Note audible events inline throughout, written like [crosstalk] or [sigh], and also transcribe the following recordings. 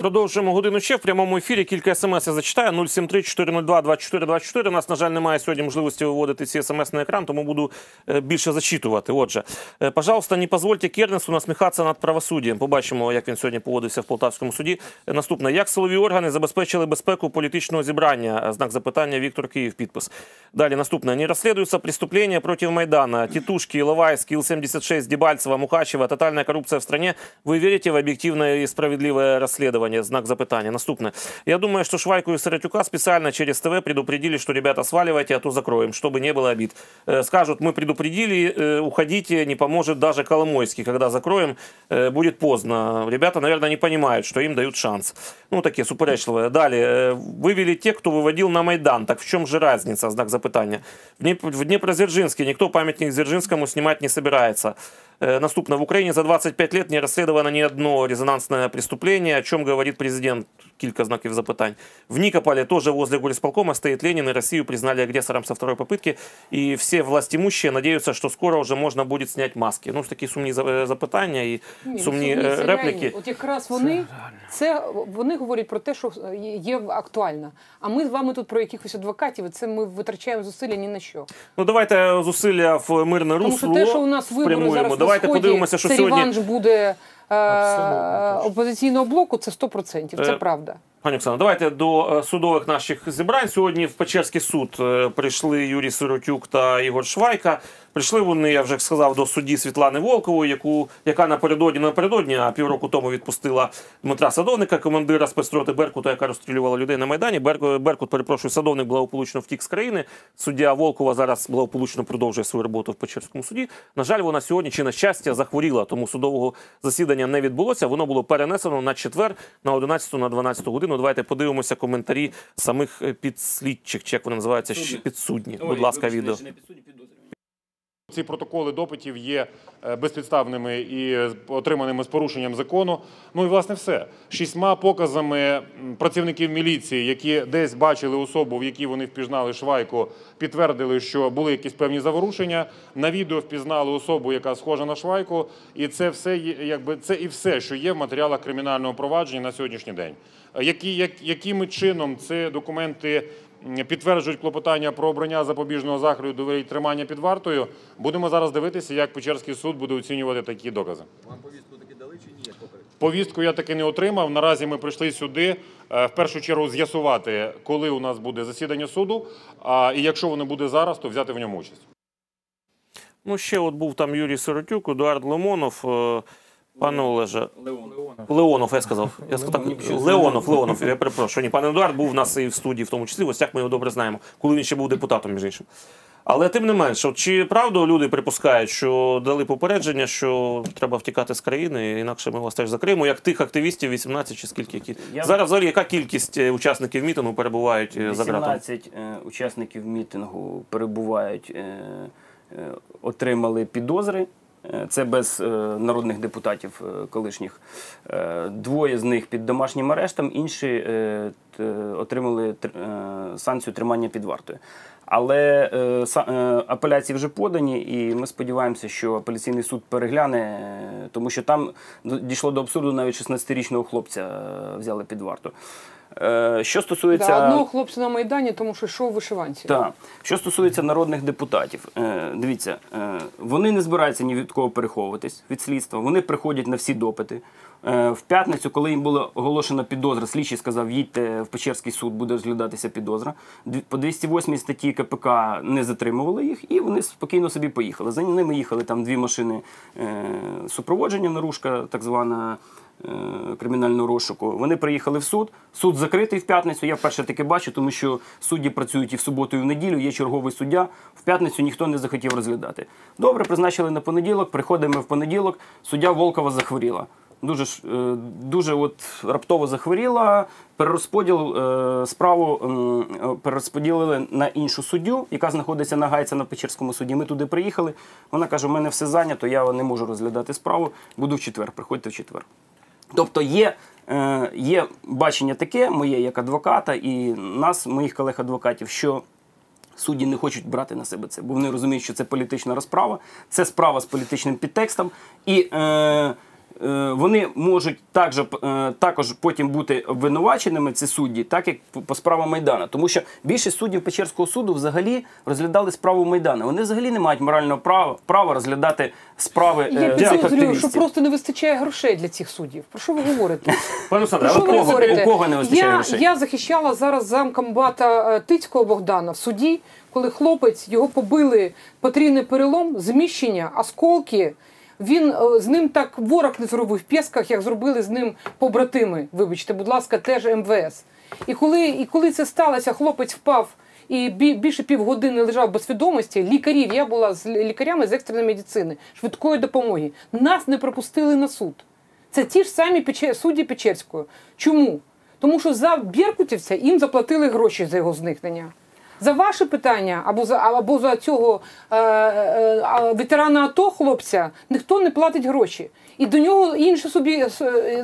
Продовжуємо годину ще в прямому ефірі. Кілька смс я зачитаю. 073 402 24 24. У нас, на жаль, немає сьогодні можливості виводити ці смс на екран, тому буду е, більше зачитувати. Отже, е, пожалуйста, не позвольте Кернесу насміхатися над правосуддям. Побачимо, як він сьогодні поводився в Полтавському суді. Е, Наступне. Як силові органи забезпечили безпеку політичного зібрання? Знак запитання Віктор Київ. Підпис. Далі наступне. Не розслідуються преступления проти Майдана. Тітушки, Иловайский, Ил-76, Дебальцева, Мухачева, тотальная коррупция в стране. Вы верите в объективное и справедливое расследование? Знак запитания. Наступное. Я думаю, что Швайку и Саратюка специально через ТВ предупредили, что, ребята, сваливайте, а то закроем, чтобы не было обид. Э, Скажут, мы предупредили, э, уходите, не поможет даже Коломойский. Когда закроем, э, будет поздно. Ребята, наверное, не понимают, что им дают шанс. Ну, такие суперечливые. Далее. Э, Вывели те, кто выводил на Майдан. Так в чем же разница? Знак запитания. Днеп- в Днепродзержинске никто памятник Дзержинскому снимать не собирается. Э, Наступно. В Украине за 25 лет не расследовано ни одно резонансное преступление, о чем говорит президент. Кілька знаків запитань. В Никополе тоже возле горисполкома стоит Ленин, и Россию признали агрессором со второй попытки. И все властимущие надеются, что скоро уже можно будет снять маски. Ну, такі сумні е, запитання і Ні, сумні ну, е, репліки. От якраз вони це вони говорять про те, що є актуально. А ми з вами тут про якихось адвокатів. і Це ми витрачаємо зусилля ні на що. Ну давайте зусилля в мирне Тому що те, що у нас вибори зараз Давайте сході, подивимося, що це сьогодні реванш буде е, опозиційного блоку. Це 100%. Це Е, правда. Пані Оксана, давайте до е, судових наших зібрань. Сьогодні в Печерський суд е, прийшли Юрій Сиротюк та Ігор Швайка. Прийшли вони, я вже сказав, до судді Світлани Волкової, яку яка напередодні напередодні, а півроку тому відпустила Дмитра Садовника, командира спецроти Беркута, яка розстрілювала людей на майдані. Берк- Беркут, перепрошую, садовник благополучно втік з країни. Суддя Волкова зараз благополучно продовжує свою роботу в Печерському суді. На жаль, вона сьогодні чи на щастя захворіла, тому судового засідання не відбулося. Воно було перенесено на четвер, на 11 на 12 годину. Давайте подивимося коментарі самих е, підслідчих, чи як вони називаються, підсудні. Будь ласка, відео. Ці протоколи допитів є е, безпідставними і отриманими з порушенням закону. Ну і власне все. Шістьма показами працівників міліції, які десь бачили особу, в якій вони впізнали швайку, підтвердили, що були якісь певні заворушення. На відео впізнали особу, яка схожа на швайку, і це все якби це і все, що є в матеріалах кримінального провадження на сьогоднішній день. Е, Які, як, якими чином ці документи підтверджують клопотання про обрання запобіжного заходу і тримання під вартою. Будемо зараз дивитися, як Печерський суд буде оцінювати такі докази. Вам повістку таки дали чи ні? Повістку я таки не отримав. Наразі ми прийшли сюди е, в першу чергу з'ясувати, коли у нас буде засідання суду. А і якщо воно буде зараз, то взяти в ньому участь. Ну, ще от був там Юрій Сиротюк, Едуард Лимонов. Пане Олеже, Леон. Леонов, я сказав. Я сказав так, Леонов, Леонов, я перепрошую. Ні, пан Едуард був у нас і в студії, в тому числі, ось як ми його добре знаємо, коли він ще був депутатом, між іншим. Але тим не менше, чи правду люди припускають, що дали попередження, що треба втікати з країни, інакше ми вас теж закриємо, як тих активістів 18 чи скільки які. Я- Зараз взагалі яка кількість е, учасників мітингу перебувають е, за ґратами? 18 е, учасників мітингу перебувають, отримали підозри. Е, Це без е, народних депутатів е, колишніх. Двоє з них під домашнім арештом, інші отримали санкцію тримання під вартою. Але апеляції вже подані, і ми сподіваємося, що апеляційний суд перегляне, тому що там дійшло до абсурду, навіть 16-річного хлопця взяли під варту. Е, Що стосується Да, одного хлопця на майдані, тому що йшов вишиванці. так. Що стосується народних депутатів, е, дивіться, е, вони не збираються ні від кого переховуватись від слідства. Вони приходять на всі допити. В п'ятницю, коли їм була оголошена підозра, слідчий сказав, їдьте в Печерський суд, буде розглядатися підозра. По 208 статті КПК не затримували їх, і вони спокійно собі поїхали. За ними їхали там дві машини супроводження, наружка, так звана кримінального розшуку. Вони приїхали в суд. Суд закритий в п'ятницю. Я вперше таке бачу, тому що судді працюють і в суботу, і в неділю. Є черговий суддя. В п'ятницю ніхто не захотів розглядати. Добре, призначили на понеділок. Приходимо в понеділок. Суддя Волкова захворіла. Дуже е, дуже от раптово захворіла. Перерозподіл е, справу е, перерозподілили на іншу суддю, яка знаходиться на Гайця на Печерському суді. Ми туди приїхали. Вона каже: у мене все зайнято, я не можу розглядати справу. Буду в четвер. Приходьте в четвер. Тобто є, е, є бачення таке, моє як адвоката, і нас, моїх колег-адвокатів, що судді не хочуть брати на себе це, бо вони розуміють, що це політична розправа, це справа з політичним підтекстом. І е, вони можуть також, е, також потім бути обвинуваченими, ці судді, так як по- справам Майдана. Тому що більшість суддів Печерського суду взагалі розглядали справу Майдана. Вони взагалі не мають морального права, права розглядати справи Я е, підозрюю, що просто не вистачає грошей для цих суддів. Про що ви говорите? [laughs] Пане кого- у кого не вистачає я, грошей? я захищала зараз замкомбата е, Тицького Богдана в суді, коли хлопець його побили потрійний перелом, зміщення, осколки. Він е, з ним так ворог не зробив в Пєсках, як зробили з ним побратими. Вибачте, будь ласка, теж МВС. І коли, і коли це сталося, хлопець впав і бі- більше півгодини лежав без свідомості. Лікарів, я була з лікарями з екстреної медицини, швидкої допомоги. Нас не пропустили на суд. Це ті ж самі судді Печерської. Чому? Тому що за Беркутівця їм заплатили гроші за його зникнення. За ваше питання або за або за цього е, е, ветерана АТО хлопця ніхто не платить гроші. І до нього інше собі е,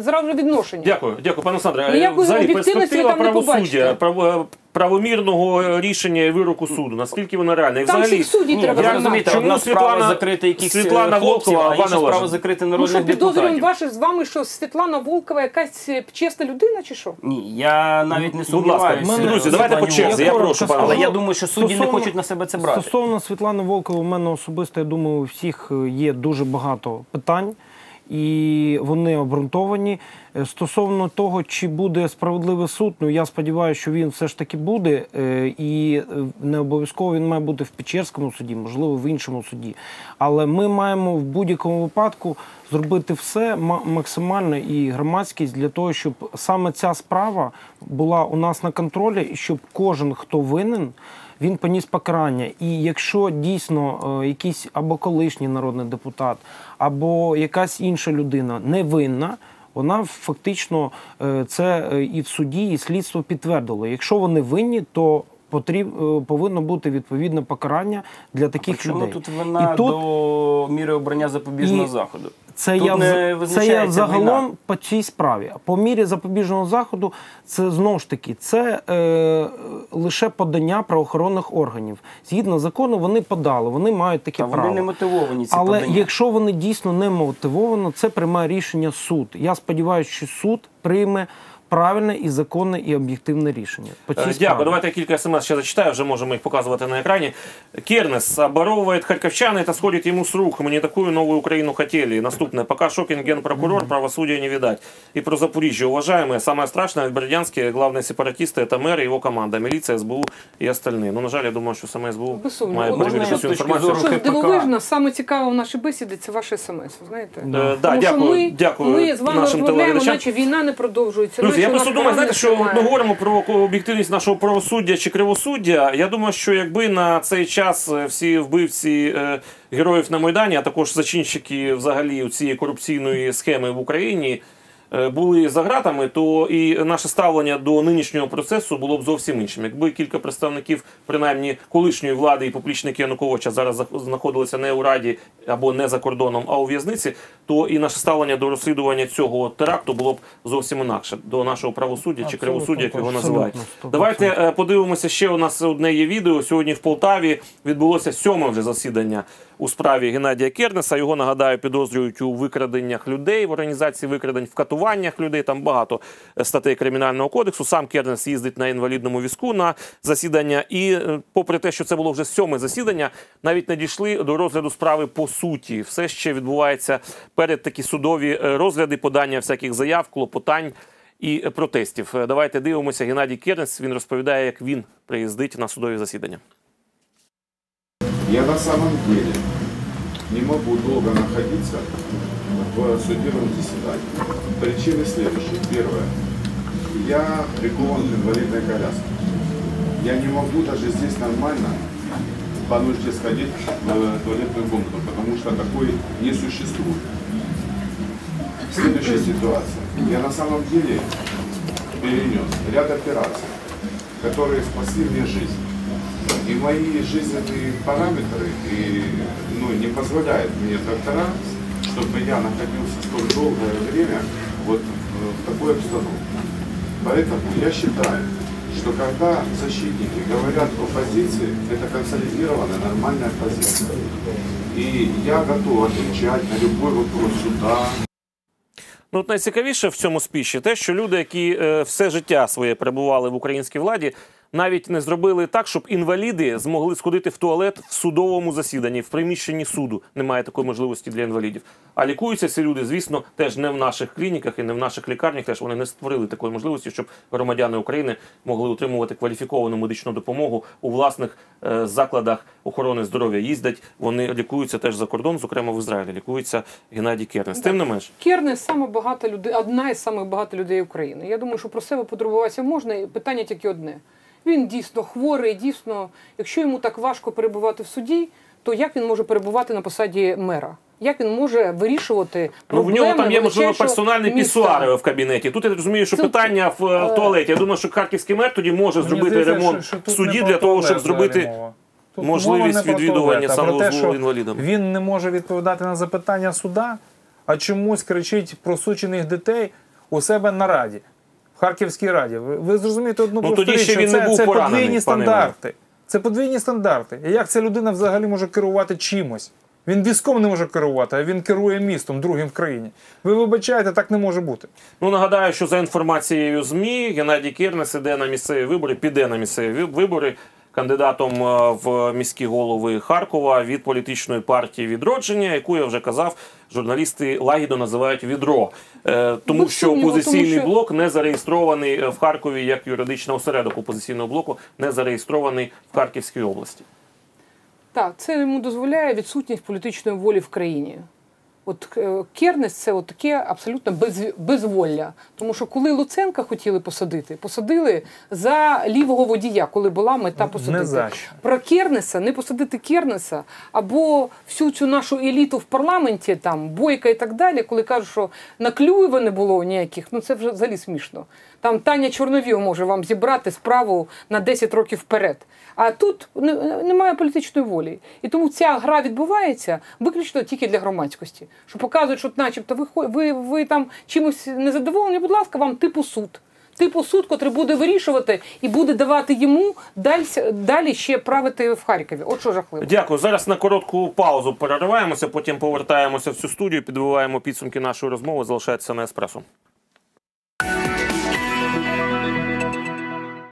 зразу відношення. Дякую, дякую, пане Сандре. Ніякої Взагалі, об'єктивності ви перспектива там не побачите. право- правомірного рішення і вироку суду. Наскільки вона реальна? І Там взагалі, всіх суддів треба знати. розумієте, Чому одна справа Світлана- закрити якихось е, Світлана хлопців, Волкова, а інша справа закрити народних що підозрюємо депутатів. ваше з вами, що Світлана Волкова якась е, чесна людина, чи що? Ні, я навіть не Будь ласка, сумніваюся. друзі, давайте по черзі. Я прошу, пане Але я думаю, що судді не Стосовно- хочуть на себе це брати. Стосовно Світлани Волкової, у мене особисто, я думаю, у всіх е, є дуже багато питань. І вони обґрунтовані. Е, Стосовно того, чи буде справедливий суд, ну я сподіваюся, що він все ж таки буде, е, і е, не обов'язково він має бути в Печерському суді, можливо, в іншому суді. Але ми маємо в будь-якому випадку зробити все максимально і громадськість для того, щоб саме ця справа була у нас на контролі, і щоб кожен, хто винен, він поніс покарання. І якщо дійсно е, якийсь або колишній народний депутат, або якась інша людина невинна, вона фактично е, це е, і в суді, і слідство підтвердило. Якщо вони винні, то потріб, е, повинно бути відповідне покарання для таких Чому людей. тут вина і тут до міри обрання запобіжного І заходу? це Тут я, не це я загалом вина. по цій справі. По мірі запобіжного заходу, це знову ж таки це е, лише подання правоохоронних органів. Згідно закону, вони подали, вони мають таке Та право. вони не мотивовані ці Але подання. якщо вони дійсно не мотивовано, це приймає рішення суд. Я сподіваюся, що суд прийме правильне і законне і об'єктивне рішення. По цій Е, справі. Дякую. Давайте я кілька смс ще зачитаю, вже можемо їх показувати на екрані. Кернес оборовывает харьковчан, это сходит ему с рук. Мы не такую новую Украину хотели. Наступное. Пока Шокин генпрокурор, правосудия не видать. И про Запоріжжя. Уважаемые, самое страшное в Бердянске, главные сепаратисты, это мэр и его команда, милиция, СБУ и остальные. Ну, на жаль, я думаю, що саме СБУ Без сумніву. має Можна перевірити я цю з точки інформацію. зору Що КПК. дивовижно, саме цікаве в нашій бесіді це ваше смс. ви Знаєте? Е, да, Тому що дякую, ми, дякую ми з вами нашим розмовляємо, телеглядачам. наче війна не продовжується. Друзі, я просто думаю, знаєте, що ми говоримо про об'єктивність нашого правосуддя чи кривосуддя. Я думаю, що якби на цей час е, всі вбивці е, героїв на Майдані, а також зачинщики взагалі цієї корупційної схеми в Україні. Е, Були за ґратами, то і наше ставлення до нинішнього процесу було б зовсім іншим. Якби кілька представників, принаймні колишньої влади і поплічники Януковича зараз знаходилися не у раді або не за кордоном, а у в'язниці, то і наше ставлення до розслідування цього теракту було б зовсім інакше до нашого правосуддя чи Абсолютно, кривосуддя, як його називають. 100%. Давайте е, подивимося ще. У нас одне є відео. Сьогодні в Полтаві відбулося сьоме вже засідання у справі Геннадія Кернеса. Його нагадаю, підозрюють у викраденнях людей в організації викрадень, в катуваннях людей. Там багато е, статей кримінального кодексу. Сам Кернес їздить на інвалідному візку на засідання. І е, попри те, що це було вже сьоме засідання, навіть не дійшли до розгляду справи по суті. Все ще відбувається перед такі судові е, розгляди, подання всяких заяв, клопотань. І протестів. Давайте дивимося. Геннадій Кернес. Він розповідає, як він приїздить на судові засідання. Я на самом деле не могу долго находиться в судебном заседании. Причины следующие. Первое. Я прикован к инвалидной коляске. Я не могу даже здесь нормально по нужде сходить в туалетную комнату, потому что такой не существует. Следующая ситуация. Я на самом деле перенес ряд операций, которые спасли мне жизнь. И мои жизненные параметры и, ну, не позволяют мне доктора, чтобы я находился столь долгое время вот в, в такой обстановке. Поэтому я считаю, что когда защитники говорят о позиции, это консолидированная нормальная позиция. И я готов отвечать на любой вопрос суда, Ну, от найцікавіше в цьому спіші те, що люди, які е, все життя своє перебували в українській владі, навіть не зробили так, щоб інваліди змогли сходити в туалет в судовому засіданні, в приміщенні суду. Немає такої можливості для інвалідів. А лікуються ці люди, звісно, теж не в наших клініках і не в наших лікарнях. Теж вони не створили такої можливості, щоб громадяни України могли отримувати кваліфіковану медичну допомогу у власних е, закладах охорони здоров'я. Їздять, вони лікуються теж за кордон, зокрема в Ізраїлі. Лікується Геннадій Кернес. Тим не менш. Керне саме багато людей, одна із самих багато людей України. Я думаю, що про себе потурбуватися можна. Питання тільки одне. Він дійсно хворий, дійсно, якщо йому так важко перебувати в суді, то як він може перебувати на посаді мера? Як він може вирішувати Ну, в проблеми нього там є можливо персональний міста? пісуар в кабінеті. Тут я розумію, що Це- питання в, е, в туалеті. Я думаю, що харківський мер тоді може Мені зробити здається, ремонт що- що в тут суді не для про того, щоб туалет взагалі зробити мова. Тут можливість мова не про відвідування туалет, а про те, санвузлу що інвалідам. Він не може відповідати на запитання суда, а чомусь кричить про сучених дітей у себе на раді. В Харківській раді. Ви, ви зрозумієте одну Ну, просту річ, що це, був це поранений, подвійні стандарти. Це подвійні стандарти. І як ця людина взагалі може керувати чимось? Він військом не може керувати, а він керує містом, другим в країні. Ви вибачаєте, так не може бути. Ну нагадаю, що за інформацією ЗМІ Геннадій Кернес іде на місцеві вибори, піде на місцеві вибори кандидатом е, в міські голови Харкова від політичної партії відродження, яку я вже казав, журналісти лагідно називають відро, Е, тому що опозиційний блок не зареєстрований в Харкові як юридичний осередок опозиційного блоку, не зареєстрований в Харківській області. Так, це йому дозволяє відсутність політичної волі в країні. От е, Кернес це от таке абсолютно без, безволля. Тому що коли Луценка хотіли посадити, посадили за лівого водія, коли була мета посадити. за що. Про Кернеса, не посадити Кернеса, або всю цю нашу еліту в парламенті, там, Бойка і так далі, коли кажуть, що на Клюєва не було ніяких, ну це вже взагалі смішно. Там Таня Чорновіл може вам зібрати справу на 10 років вперед. А тут немає політичної волі. І тому ця гра відбувається виключно тільки для громадськості. Що показують, що начебто ви, ви, ви там чимось незадоволені, будь ласка, вам типу суд. Типу суд, котрий буде вирішувати і буде давати йому далі, далі ще правити в Харкові. От що жахливо. Дякую. Зараз на коротку паузу перериваємося, потім повертаємося в цю студію, підбиваємо підсумки нашої розмови. Залишається на еспресо.